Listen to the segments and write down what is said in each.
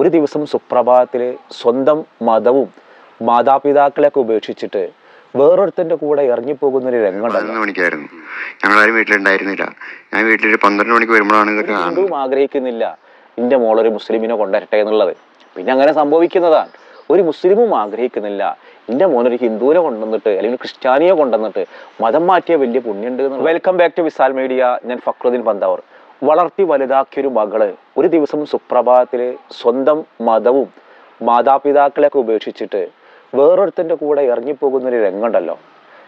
ഒരു ദിവസം സുപ്രഭാതത്തിൽ സ്വന്തം മതവും മാതാപിതാക്കളെയൊക്കെ ഉപേക്ഷിച്ചിട്ട് വേറൊരുത്തന്റെ കൂടെ ഇറങ്ങിപ്പോകുന്ന ഒരു രംഗം മണിക്കായിരുന്നു. ഞങ്ങളാരും വീട്ടിലുണ്ടായിരുന്നില്ല. ഞാൻ വീട്ടിൽ പന്ത്രണ്ട് മണിക്ക് വരുമ്പോഴാണ് ഇതൊക്കെ ആഗ്രഹിക്കുന്നില്ല എന്റെ മോളൊരു മുസ്ലിമിനെ കൊണ്ടരട്ടെ എന്നുള്ളത്. പിന്നെ അങ്ങനെ സംഭവിക്കുന്നതാണ്. ഒരു മുസ്ലിമും ആഗ്രഹിക്കുന്നില്ല എന്റെ മോനൊരു ഹിന്ദുവിനെ കൊണ്ടുവന്നിട്ട് അല്ലെങ്കിൽ ക്രിസ്ത്യാനിയെ കൊണ്ടുവന്നിട്ട് മതം മാറ്റിയ വലിയ പുണ്യുണ്ട് welcome back to Visal media ഞാൻ ഫക്രുദ്ദീൻ പന്താവർ. വളർത്തി വലുതാക്കിയൊരു മകൾ ഒരു ദിവസം സുപ്രഭാതത്തിൽ സ്വന്തം മതവും മാതാപിതാക്കളെയൊക്കെ ഉപേക്ഷിച്ചിട്ട് വേറൊരുത്തന്റെ കൂടെ ഇറങ്ങിപ്പോകുന്നൊരു രംഗമുണ്ടല്ലോ.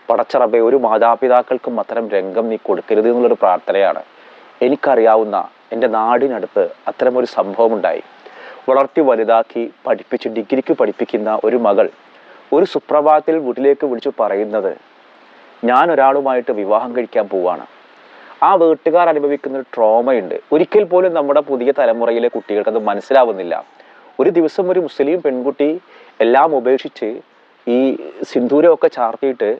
പടച്ചറബെ ഒരു മാതാപിതാക്കൾക്കും അത്തരം രംഗം നീ കൊടുക്കരുത് എന്നുള്ളൊരു പ്രാർത്ഥനയാണ്. എനിക്കറിയാവുന്ന എന്റെ നാടിനടുത്ത് അത്തരമൊരു സംഭവം ഉണ്ടായി വളർത്തി വലുതാക്കി പഠിപ്പിച്ച് ഡിഗ്രിക്ക് പഠിപ്പിക്കുന്ന ഒരു മകൾ ഒരു സുപ്രഭാതത്തിൽ വീട്ടിലേക്ക് വിളിച്ചു പറയുന്നത് ഞാൻ ഒരാളുമായിട്ട് വിവാഹം കഴിക്കാൻ പോവാണ്. ആ വീട്ടുകാർ അനുഭവിക്കുന്ന ഒരു ട്രോമയുണ്ട്. ഒരിക്കൽ പോലും നമ്മുടെ പുതിയ തലമുറയിലെ കുട്ടികൾക്ക് അത് മനസ്സിലാവുന്നില്ല. ഒരു ദിവസം ഒരു മുസ്ലിം പെൺകുട്ടി എല്ലാം ഉപേക്ഷിച്ച് ഈ സിന്ദൂരമൊക്കെ ചാർത്തിയിട്ട്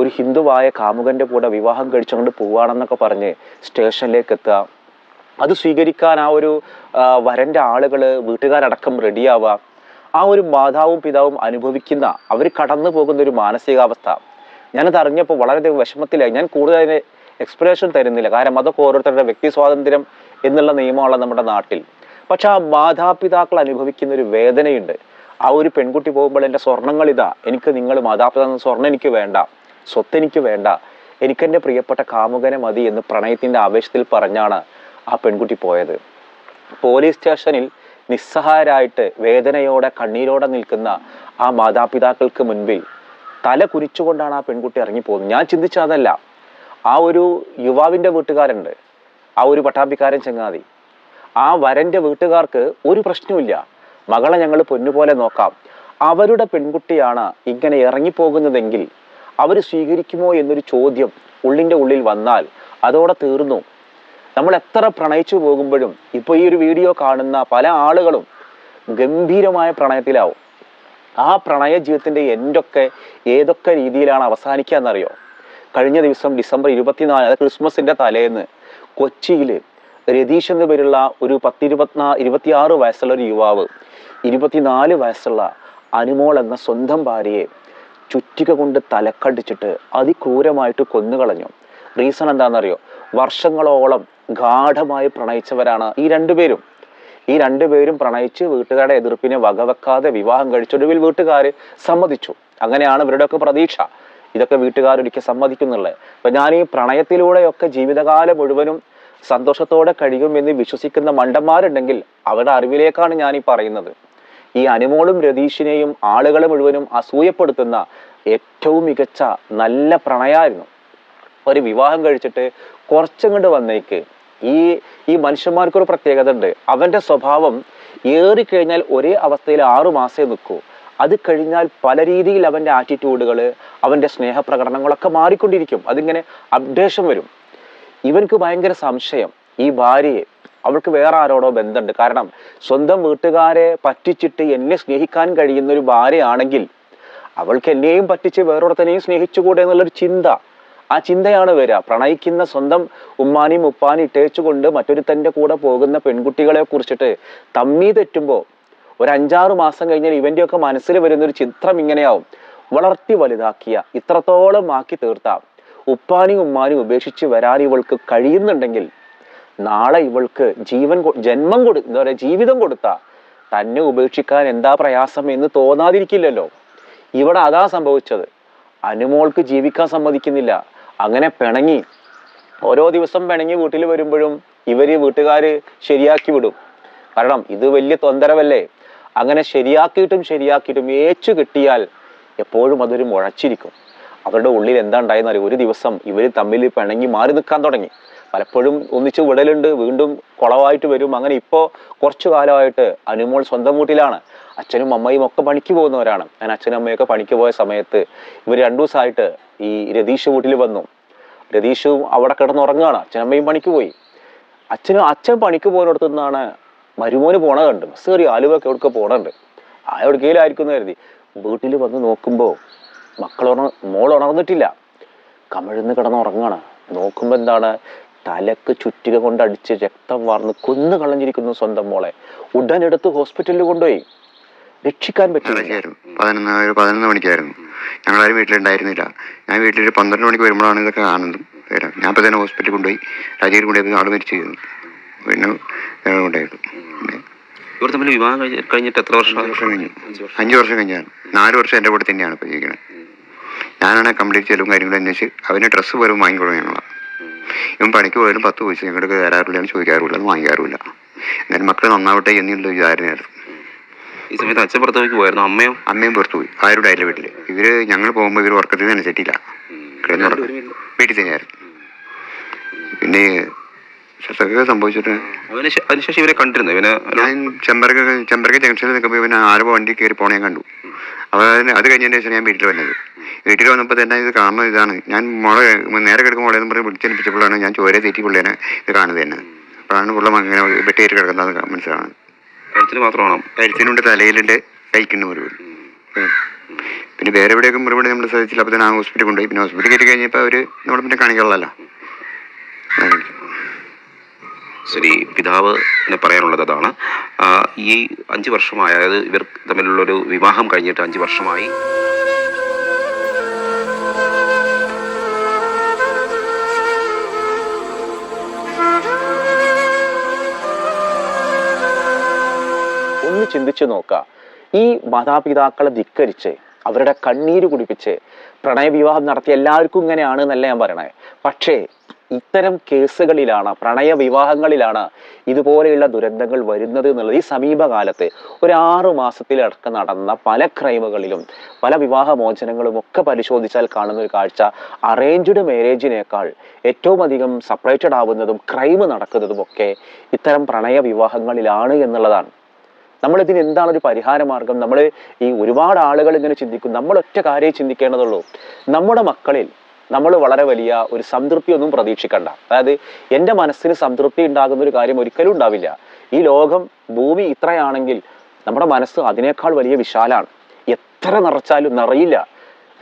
ഒരു ഹിന്ദുവായ കാമുകന്റെ കൂടെ വിവാഹം കഴിച്ചുകൊണ്ട് പോവാണെന്നൊക്കെ പറഞ്ഞ് സ്റ്റേഷനിലേക്ക് എത്തുക അത് സ്വീകരിക്കാൻ ആ ഒരു വരന്റെ ആളുകൾ വീട്ടുകാരടക്കം റെഡിയാവുക. ആ ഒരു മാതാവും പിതാവും അനുഭവിക്കുന്ന അവർ കടന്നു പോകുന്ന ഒരു മാനസികാവസ്ഥ. ഞാനത് അറിഞ്ഞപ്പോൾ വളരെ വിഷമത്തിലായി. ഞാൻ കൂടുതൽ അതിന് എക്സ്പ്ലനേഷൻ തരുന്നില്ല. കാരണം അതൊക്കെ ഓരോരുത്തരുടെ വ്യക്തി സ്വാതന്ത്ര്യം എന്നുള്ള നിയമമുള്ള നമ്മുടെ നാട്ടിൽ. പക്ഷെ ആ മാതാപിതാക്കൾ അനുഭവിക്കുന്ന ഒരു വേദനയുണ്ട്. ആ ഒരു പെൺകുട്ടി പോകുമ്പോൾ എന്റെ സ്വർണങ്ങൾ ഇതാ. എനിക്ക് നിങ്ങൾ മാതാപിതാക്കൾ സ്വർണം എനിക്ക് വേണ്ട. സ്വത്ത് എനിക്ക് വേണ്ട. എനിക്കെന്റെ പ്രിയപ്പെട്ട കാമുകനെ മതി എന്ന് പ്രണയത്തിന്റെ ആവേശത്തിൽ പറഞ്ഞാണ് ആ പെൺകുട്ടി പോയത്. പോലീസ് സ്റ്റേഷനിൽ നിസ്സഹായരായിട്ട് വേദനയോടെ കണ്ണീരോടെ നിൽക്കുന്ന ആ മാതാപിതാക്കൾക്ക് മുൻപിൽ തല കുനിച്ചുകൊണ്ടാണ് ആ പെൺകുട്ടി ഇറങ്ങിപ്പോകുന്നത്. ഞാൻ ചിന്തിച്ച അതല്ല ആ ഒരു യുവാവിന്റെ വീട്ടുകാരുണ്ട്. ആ ഒരു പട്ടാമ്പിക്കാരൻ ചങ്ങാതി. ആ വരന്റെ വീട്ടുകാർക്ക് ഒരു പ്രശ്നവുമില്ല. മകളെ ഞങ്ങൾ പൊന്നുപോലെ നോക്കാം. അവരുടെ പെൺകുട്ടിയാണ് ഇങ്ങനെ ഇറങ്ങിപ്പോകുന്നതെങ്കിൽ അവർ സ്വീകരിക്കുമോ എന്നൊരു ചോദ്യം ഉള്ളിന്റെ ഉള്ളിൽ വന്നാൽ അതോടെ തീർന്നു. നമ്മൾ എത്ര പ്രണയിച്ചു പോകുമ്പോഴും ഇപ്പോൾ ഈ ഒരു വീഡിയോ കാണുന്ന പല ആളുകളും ഗംഭീരമായ പ്രണയത്തിലാവും. ആ പ്രണയ ജീവിതത്തിന്റെ എൻഡൊക്കെ ഏതൊക്കെ രീതിയിലാണ് അവസാനിക്കുക എന്നറിയോ? കഴിഞ്ഞ ദിവസം ഡിസംബർ ഇരുപത്തിനാല് അത് ക്രിസ്മസിന്റെ തലേന്ന് കൊച്ചിയിൽ രതീഷ് എന്ന പേരുള്ള ഒരു പത്തിരുപത്തിനാ ഇരുപത്തിയാറ് വയസ്സുള്ള ഒരു യുവാവ് ഇരുപത്തിനാല് വയസ്സുള്ള അനുമോൾ എന്ന സ്വന്തം ഭാര്യയെ ചുറ്റിക കൊണ്ട് തലക്കടിച്ചിട്ട് അതിക്രൂരമായിട്ട് കൊന്നുകളഞ്ഞു. റീസൺ എന്താണെന്നറിയോ? വർഷങ്ങളോളം ഗാഠമായി പ്രണയിച്ചവരാണ് ഈ രണ്ടുപേരും ഈ രണ്ടുപേരും പ്രണയിച്ച് വീട്ടുകാരുടെ എതിർപ്പിനെ വകവെക്കാതെ വിവാഹം കഴിച്ചൊടുവിൽ വീട്ടുകാർ സമ്മതിച്ചു. അങ്ങനെയാണ് ഇവരുടെയൊക്കെ പ്രതീക്ഷ. ഇതൊക്കെ വീട്ടുകാരൊരിക്കൽ സമ്മതിക്കുന്നുള്ളത് അപ്പൊ ഞാൻ ഈ പ്രണയത്തിലൂടെയൊക്കെ ജീവിതകാലം മുഴുവനും സന്തോഷത്തോടെ കഴിയുമെന്ന് വിശ്വസിക്കുന്ന മണ്ടന്മാരുണ്ടെങ്കിൽ അവരുടെ അറിവിലേക്കാണ് ഞാൻ ഈ പറയുന്നത്. ഈ അനുമോളും രതീഷിനെയും ആളുകളെ മുഴുവനും അസൂയപ്പെടുത്തുന്ന ഏറ്റവും മികച്ച നല്ല പ്രണയമായിരുന്നു ഒരു വിവാഹം കഴിച്ചിട്ട് കുറച്ചും കൊണ്ട് വന്നേക്ക്. ഈ ഈ മനുഷ്യന്മാർക്കൊരു പ്രത്യേകത ഉണ്ട് അവന്റെ സ്വഭാവം ഏറിക്കഴിഞ്ഞാൽ ഒരേ അവസ്ഥയിൽ ആറു മാസേ നിൽക്കൂ. അത് കഴിഞ്ഞാൽ പല രീതിയിൽ അവന്റെ ആറ്റിറ്റ്യൂഡുകൾ അവന്റെ സ്നേഹപ്രകടനങ്ങളൊക്കെ മാറിക്കൊണ്ടിരിക്കും. അതിങ്ങനെ അപ്ഡേഷൻ വരും. ഇവൻക്ക് ഭയങ്കര സംശയം. ഈ ഭാര്യയെ അവൾക്ക് വേറെ ആരോടോ ബന്ധമുണ്ട്. കാരണം സ്വന്തം വീട്ടുകാരെ പറ്റിച്ചിട്ട് എന്നെ സ്നേഹിക്കാൻ കഴിയുന്ന ഒരു ഭാര്യയാണെങ്കിൽ അവൾക്ക് എന്നെയും പറ്റിച്ച് വേറൊരുത്തനെയും സ്നേഹിച്ചുകൂടെ എന്നുള്ളൊരു ചിന്ത. ആ ചിന്തയാണ് വരിക പ്രണയിക്കുന്ന സ്വന്തം ഉമ്മാനെയും ഉപ്പാനെയും ഇട്ടേച്ചുകൊണ്ട് മറ്റൊരുത്തന്റെ കൂടെ പോകുന്ന പെൺകുട്ടികളെ കുറിച്ചിട്ട് തമ്മി തെറ്റുമ്പോൾ ഒരു അഞ്ചാറ് മാസം കഴിഞ്ഞാൽ ഇവന്റെയൊക്കെ മനസ്സിൽ വരുന്ന ഒരു ചിത്രം ഇങ്ങനെയാവും. വളർത്തി വലുതാക്കിയ ഇത്രത്തോളം ആക്കി തീർത്ത ഉപ്പാനും ഉമ്മാനും ഉപേക്ഷിച്ച് വരാൻ ഇവൾക്ക് കഴിയുന്നുണ്ടെങ്കിൽ നാളെ ഇവൾക്ക് ജീവൻ ജന്മം കൊടു എന്താ പറയുക ജീവിതം കൊടുത്ത തന്നെ ഉപേക്ഷിക്കാൻ എന്താ പ്രയാസം എന്ന് തോന്നാതിരിക്കില്ലല്ലോ. ഇവിടെ അതാ സംഭവിച്ചത്. അനുമോൾക്ക് ജീവിക്കാൻ സമ്മതിക്കുന്നില്ല. അങ്ങനെ പിണങ്ങി ഓരോ ദിവസം പിണങ്ങി വീട്ടിൽ വരുമ്പോഴും ഇവർ വീട്ടുകാര് ശരിയാക്കി വിടും. കാരണം ഇത് വലിയ തൊന്തരവല്ലേ? അങ്ങനെ ശരിയാക്കിയിട്ടും ശരിയാക്കിയിട്ടും ഏച്ചു കിട്ടിയാൽ എപ്പോഴും അതൊരു മുഴച്ചിരിക്കും. അവരുടെ ഉള്ളിൽ എന്താ ഉണ്ടായെന്ന് അറിയാം ഒരു ദിവസം ഇവർ തമ്മിൽ പിണങ്ങി മാറി നിൽക്കാൻ തുടങ്ങി. പലപ്പോഴും ഒന്നിച്ച് വിടലുണ്ട് വീണ്ടും കുളവായിട്ട് വരും. അങ്ങനെ ഇപ്പോൾ കുറച്ചു കാലമായിട്ട് അനുമോൾ സ്വന്തം വീട്ടിലാണ്. അച്ഛനും അമ്മയും ഒക്കെ പണിക്ക് പോകുന്നവരാണ്. ഞാൻ അച്ഛനും അമ്മയൊക്കെ പണിക്ക് പോയ സമയത്ത് ഇവർ രണ്ടു ദിവസമായിട്ട് ഈ രതീഷ് വീട്ടിൽ വന്നു. രതീഷും അവിടെ കിടന്നുറങ്ങുകയാണ്. അച്ഛനമ്മയും പണിക്ക് പോയി. അച്ഛനും അച്ഛൻ പണിക്ക് പോകുന്നിടത്തു നിന്നാണ് മരുമോന് പോണ കണ്ട് ബസ് കയറി ആലുവൊക്കെ എവിടെയൊക്കെ പോണുണ്ട് ആ എവിടെക്കെങ്കിലും ആയിരിക്കും എന്ന് കരുതി. വീട്ടിൽ വന്ന് നോക്കുമ്പോൾ മക്കൾ ഉണ മോൾ ഉണർന്നിട്ടില്ല. കമിഴ്ന്ന് കിടന്നുറങ്ങാണ് നോക്കുമ്പോൾ എന്താണ്? തലക്ക് ചുറ്റിക കൊണ്ട് അടിച്ച് രക്തം വാർന്ന് കൊന്നു കളഞ്ഞിരിക്കുന്നു സ്വന്തം മോളെ. ഉടൻ എടുത്ത് ഹോസ്പിറ്റലിൽ കൊണ്ടുപോയി. രക്ഷിക്കാൻ പറ്റില്ല പതിനൊന്ന് പതിനൊന്ന് മണിക്കായിരുന്നു. ഞങ്ങളാരും വീട്ടിലുണ്ടായിരുന്നില്ല. ഞാൻ വീട്ടിൽ പന്ത്രണ്ട് മണിക്ക് വരുമ്പോഴാണ് ഇതൊക്കെ കാണുന്നത്. ഞാൻ ഇപ്പോൾ തന്നെ ഹോസ്പിറ്റലിൽ കൊണ്ടുപോയി രാജീവ് കൊണ്ടുപോയി ആൾ മരിച്ചു. ചെയ്തു പിന്നെ പിന്നെ ഇവർ തമ്മിൽ വിവാഹം കഴിഞ്ഞിട്ട് എത്ര വർഷം? അഞ്ച് വർഷം കഴിഞ്ഞു. അഞ്ച് വർഷം. കഴിഞ്ഞാണ്. നാല് വർഷം എന്റെ കൂടെ തന്നെയാണ് ഇപ്പോൾ ജീവിക്കുന്നത്. ഞാനാണ് കംപ്ലീറ്റ് ചെലവും കാര്യങ്ങളും അന്വേഷിച്ച് അവന് ഡ്രസ്സ് പോലും വാങ്ങിക്കൊടുക്കും ഞങ്ങളാണ് ഇവൻ പണിക്ക് പോയാലും പത്ത് പൈസ ഞങ്ങൾക്ക് എന്ന് ചോദിക്കാറില്ല അത് വാങ്ങിക്കാറില്ല എന്നാലും മക്കൾ നന്നാവട്ടെ എന്നുള്ള വിചാരണയായിരുന്നു ഈ സമയത്ത് അച്ഛൻ പുറത്തേക്ക് പോയായിരുന്നു അമ്മയോ? അമ്മയും പുറത്തു പോയി. ആരും അതിന്റെ വീട്ടിൽ. ഇവർ ഞങ്ങൾ പോകുമ്പോൾ ഇവർ ഉറക്കത്തിൽ തന്നെ സെറ്റില്ല കിടന്നുറക്കം വീട്ടിൽ തന്നെയായിരുന്നു. പിന്നെ ശസ്ത്രക്രിയ സംഭവിച്ചിട്ട് അതിനുശേഷം ഇവരെ കണ്ടിരുന്നു? ഇവന് ഞാൻ ചെമ്പരക്ക ചെമ്പരക്ക ജംഗ്ഷനിൽ നിൽക്കുമ്പോൾ ഇവൻ ആരോ വണ്ടി കയറി പോണേ കണ്ടു. അപ്പോൾ അതിന് അത് കഴിഞ്ഞതിന് ശേഷം ഞാൻ വീട്ടിൽ വന്നത്. വീട്ടിൽ വന്നപ്പോൾ തന്നെ ഇത് കാണുന്നത് ഇതാണ്. ഞാൻ മോളെ നേരെ കിടക്കുമ്പോൾ മോളെ എന്ന് പറഞ്ഞ് വിളിച്ചെനിപ്പിച്ചപ്പോഴാണ് ഞാൻ ചോര തെറ്റി പിള്ളേനെ ഇത് കാണുന്നത് തന്നെ. അപ്പോഴാണ് പുള്ള അങ്ങനെ വെട്ടേറ്റ് കിടക്കുന്നത് മനസ്സിലാണ് കഴുത്തിന് മാത്രമാണോ? കരുത്തിനുണ്ട് തലയിലുണ്ട് കഴിക്കുന്ന മുറിവ് പിന്നെ വേറെ എവിടെയൊക്കെ മുറിവുണ്ട് നമ്മൾ ശ്രദ്ധിച്ചില്ല. അപ്പോൾ തന്നെ ആ ഹോസ്പിറ്റലിൽ കൊണ്ടുപോയി. പിന്നെ ഹോസ്പിറ്റലിൽ കയറ്റി കഴിഞ്ഞപ്പോൾ അവർ നമ്മൾ പിന്നെ കാണിക്കാനുള്ളതല്ല ശരി പിതാവ് പറയാനുള്ളത് അതാണ്. ഈ അഞ്ച് വർഷമായി അതായത് ഇവർ തമ്മിലുള്ളൊരു വിവാഹം കഴിഞ്ഞിട്ട് അഞ്ച് വർഷമായി. ഒന്ന് ചിന്തിച്ചു നോക്കുക. ഈ മാതാപിതാക്കളെ ധിക്കരിച്ച് അവരുടെ കണ്ണീര് കുടിപ്പിച്ച് പ്രണയവിവാഹം നടത്തിയ എല്ലാവർക്കും ഇങ്ങനെയാണ് എന്നല്ല ഞാൻ പറയണേ. പക്ഷേ ഇത്തരം കേസുകളിലാണ് പ്രണയ വിവാഹങ്ങളിലാണ് ഇതുപോലെയുള്ള ദുരന്തങ്ങൾ വരുന്നത് എന്നുള്ളത്. ഈ സമീപകാലത്ത് ഒരു ആറു മാസത്തിലടക്കം നടന്ന പല ക്രൈമുകളിലും പല വിവാഹമോചനങ്ങളും ഒക്കെ പരിശോധിച്ചാൽ കാണുന്ന ഒരു കാഴ്ച. അറേഞ്ച്ഡ് മാരേജിനേക്കാൾ ഏറ്റവും അധികം സെപ്പറേറ്റഡ് ആവുന്നതും ക്രൈം നടക്കുന്നതും ഒക്കെ ഇത്തരം പ്രണയ വിവാഹങ്ങളിലാണ് എന്നുള്ളതാണ്. നമ്മളിതിന് എന്താണ് ഒരു പരിഹാര മാർഗം നമ്മൾ ഈ ഒരുപാട് ആളുകൾ ഇങ്ങനെ ചിന്തിക്കും. നമ്മൾ ഒറ്റ കാര്യം ചിന്തിക്കേണ്ടതുള്ളൂ. നമ്മുടെ മക്കളിൽ നമ്മൾ വളരെ വലിയ ഒരു സംതൃപ്തിയൊന്നും പ്രതീക്ഷിക്കണ്ട. അതായത് എന്റെ മനസ്സിന് സംതൃപ്തി ഉണ്ടാകുന്ന ഒരു കാര്യം ഒരിക്കലും ഉണ്ടാവില്ല. ഈ ലോകം ഭൂമി ഇത്രയാണെങ്കിൽ നമ്മുടെ മനസ്സ് അതിനേക്കാൾ വലിയ വിശാലാണ്. എത്ര നിറച്ചാലും നിറയില്ല.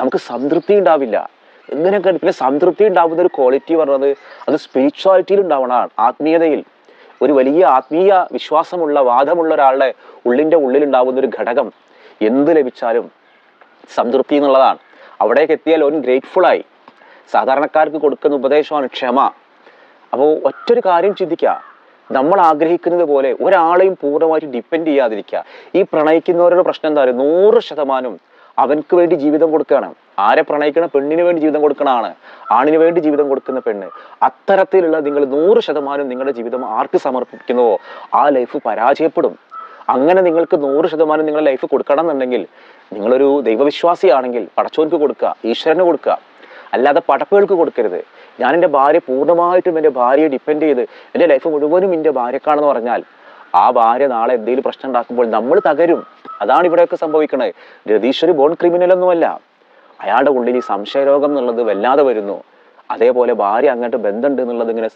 നമുക്ക് സംതൃപ്തി ഉണ്ടാവില്ല. ഇങ്ങനെയൊക്കെ പിന്നെ സംതൃപ്തി ഉണ്ടാവുന്ന ഒരു ക്വാളിറ്റി പറഞ്ഞത് അത് സ്പിരിച്വാലിറ്റിയിൽ ഉണ്ടാവണതാണ് ആത്മീയതയിൽ. ഒരു വലിയ ആത്മീയ വിശ്വാസമുള്ള വാദമുള്ള ഒരാളുടെ ഉള്ളിന്റെ ഉള്ളിൽ ഉണ്ടാകുന്ന ഒരു ഘടകം. എന്ത് ലഭിച്ചാലും സംതൃപ്തി എന്നുള്ളതാണ്. അവിടേക്ക് എത്തിയാൽ ഓൻ ഗ്രേറ്റ്ഫുൾ ആയി. സാധാരണക്കാർക്ക് കൊടുക്കുന്ന ഉപദേശമാണ് ക്ഷമ. അപ്പോൾ ഒറ്റൊരു കാര്യം ചിന്തിക്കുക. നമ്മൾ ആഗ്രഹിക്കുന്നത് പോലെ ഒരാളെയും പൂർണമായിട്ട് ഡിപ്പെൻഡ് ചെയ്യാതിരിക്കുക. ഈ പ്രണയിക്കുന്നവരുടെ പ്രശ്നം എന്താ പറയുക നൂറ് ശതമാനം അവൻക്ക് വേണ്ടി ജീവിതം കൊടുക്കുകയാണ്. ആരെ പ്രണയിക്കണ? പെണ്ണിന് വേണ്ടി ജീവിതം കൊടുക്കണമാണ് ആണിന് വേണ്ടി ജീവിതം കൊടുക്കുന്ന പെണ്ണ്. അത്തരത്തിലുള്ള നിങ്ങൾ നൂറ് ശതമാനം നിങ്ങളുടെ ജീവിതം ആർക്ക് സമർപ്പിക്കുന്നുവോ? ആ ലൈഫ് പരാജയപ്പെടും. അങ്ങനെ നിങ്ങൾക്ക് നൂറ് ശതമാനം നിങ്ങളുടെ ലൈഫ് കൊടുക്കണം എന്നുണ്ടെങ്കിൽ നിങ്ങളൊരു ദൈവവിശ്വാസിയാണെങ്കിൽ പടച്ചോൻക്ക് കൊടുക്കുക ഈശ്വരന് കൊടുക്കുക. അല്ലാതെ പടപ്പുകൾക്ക് കൊടുക്കരുത്. ഞാൻ എന്റെ ഭാര്യ പൂർണമായിട്ടും എന്റെ ഭാര്യയെ ഡിപ്പെൻഡ് ചെയ്ത് എന്റെ ലൈഫ് മുഴുവനും എന്റെ ഭാര്യക്കാണെന്ന് പറഞ്ഞാൽ ആ ഭാര്യ നാളെ എന്തെങ്കിലും പ്രശ്നം ഉണ്ടാക്കുമ്പോൾ നമ്മൾ തകരും. അതാണ് ഇവിടെയൊക്കെ സംഭവിക്കണത്. രതീഷ് ഒരു ബോൺ ക്രിമിനൽ ഒന്നുമല്ല. അയാളുടെ ഉള്ളിൽ ഈ സംശയരോഗം എന്നുള്ളത് വല്ലാതെ വരുന്നു. അതേപോലെ ഭാര്യ അങ്ങോട്ട് ബന്ധമുണ്ട് എന്നുള്ളത് ഇങ്ങനെ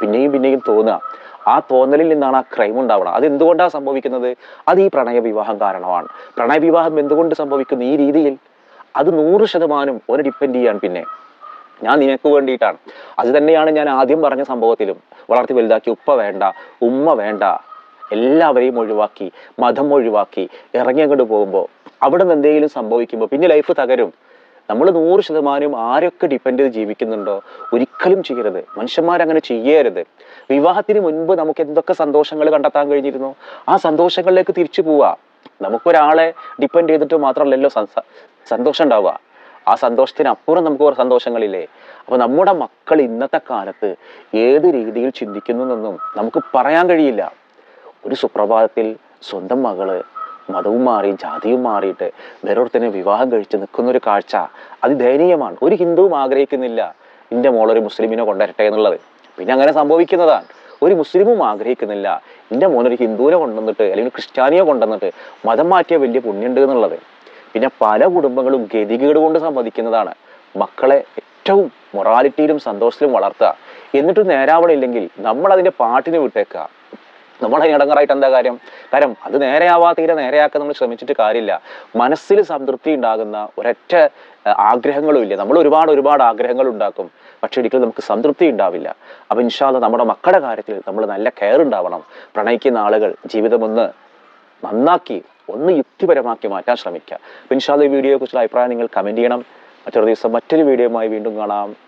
പിന്നെയും പിന്നെയും തോന്നുക. ആ തോന്നലിൽ നിന്നാണ് ആ ക്രൈം ഉണ്ടാവുന്നത് അത് എന്തുകൊണ്ടാണ് സംഭവിക്കുന്നത്? അത് ഈ പ്രണയ വിവാഹം കാരണമാണ്. പ്രണയ വിവാഹം എന്തുകൊണ്ട് സംഭവിക്കുന്നു ഈ രീതിയിൽ? അത് നൂറ് ശതമാനം ഒരു ഡിപ്പെൻഡ് ചെയ്യാൻ പിന്നെ. ഞാൻ നിനക്ക് വേണ്ടിയിട്ടാണ്. അത് തന്നെയാണ് ഞാൻ ആദ്യം പറഞ്ഞ സംഭവത്തിലും. വളർത്തി വലുതാക്കി ഉപ്പ വേണ്ട ഉമ്മ വേണ്ട എല്ലാവരെയും ഒഴിവാക്കി മതം ഒഴിവാക്കി ഇറങ്ങി അങ്ങോട്ട് പോകുമ്പോൾ അവിടെ നിന്ന് എന്തെങ്കിലും സംഭവിക്കുമ്പോൾ പിന്നെ ലൈഫ് തകരും. നമ്മൾ നൂറ് ശതമാനം ആരൊക്കെ ഡിപ്പെൻഡ് ചെയ്ത് ജീവിക്കുന്നുണ്ടോ ഒരിക്കലും ചെയ്യരുത്. മനുഷ്യന്മാരങ്ങനെ ചെയ്യരുത്. വിവാഹത്തിന് മുൻപ് നമുക്ക് എന്തൊക്കെ സന്തോഷങ്ങൾ കണ്ടെത്താൻ കഴിഞ്ഞിരുന്നു? ആ സന്തോഷങ്ങളിലേക്ക് തിരിച്ചു പോവുക നമുക്കൊരാളെ ഡിപ്പെൻഡ് ചെയ്തിട്ട് മാത്രമല്ലല്ലോ സന്തോഷം ഉണ്ടാവുക ആ സന്തോഷത്തിനപ്പുറം നമുക്ക് കുറേ സന്തോഷങ്ങളില്ലേ? അപ്പോൾ നമ്മുടെ മക്കൾ ഇന്നത്തെ കാലത്ത് ഏത് രീതിയിൽ ചിന്തിക്കുന്നു എന്നൊന്നും നമുക്ക് പറയാൻ കഴിയില്ല. ഒരു സുപ്രഭാതത്തിൽ സ്വന്തം മകൾ മതവും മാറി ജാതിയും മാറിയിട്ട് വേറൊരുത്തനെ വിവാഹം കഴിച്ച് നിൽക്കുന്ന ഒരു കാഴ്ച അത് ദയനീയമാണ് ഒരു ഹിന്ദുവും ആഗ്രഹിക്കുന്നില്ല എന്റെ മോളൊരു മുസ്ലിമിനെ കൊണ്ടുവരട്ടെ എന്നുള്ളത്. പിന്നെ അങ്ങനെ സംഭവിക്കുന്നതാണ്. ഒരു മുസ്ലിമും ആഗ്രഹിക്കുന്നില്ല എന്റെ മോനൊരു ഹിന്ദുവിനെ കൊണ്ടുവന്നിട്ട് അല്ലെങ്കിൽ ക്രിസ്ത്യാനിയെ കൊണ്ടുവന്നിട്ട് മതം മാറ്റിയ വലിയ പുണ്യമുണ്ട് എന്നുള്ളത്. പിന്നെ പല കുടുംബങ്ങളും ഗതികേട് കൊണ്ട് സമ്മതിക്കുന്നതാണ്. മക്കളെ ഏറ്റവും മൊറാലിറ്റിയിലും സന്തോഷത്തിലും വളർത്തുക. എന്നിട്ട് നേരാവണില്ലെങ്കിൽ നമ്മൾ അതിന്റെ പാട്ടിന് വിട്ടേക്കുക. നമ്മളെ ഇടങ്ങറായിട്ട് എന്താ കാര്യം? കാരണം അത് നേരെയാവാ തീരെ നേരെയാക്കാൻ നമ്മൾ ശ്രമിച്ചിട്ട് കാര്യമില്ല. മനസ്സിൽ സംതൃപ്തി ഉണ്ടാകുന്ന ഒരൊറ്റ ആഗ്രഹങ്ങളും ഇല്ല. നമ്മൾ ഒരുപാട് ഒരുപാട് ആഗ്രഹങ്ങൾ ഉണ്ടാക്കും. പക്ഷെ ഒരിക്കലും നമുക്ക് സംതൃപ്തി ഉണ്ടാവില്ല. അപ്പോൾ ഇൻഷാല്ല നമ്മുടെ മക്കളുടെ കാര്യത്തിൽ നമ്മൾ നല്ല കെയർ ഉണ്ടാവണം. പ്രണയിക്കുന്ന ആളുകൾ ജീവിതമൊന്ന് നന്നാക്കി ഒന്ന് യുക്തിപരമാക്കി മാറ്റാൻ ശ്രമിക്കുക. പിൻഷാദ് വീഡിയോയെക്കുറിച്ചുള്ള അഭിപ്രായം നിങ്ങൾ കമന്റ് ചെയ്യണം. മറ്റൊരു ദിവസം മറ്റൊരു വീഡിയോയുമായി വീണ്ടും കാണാം.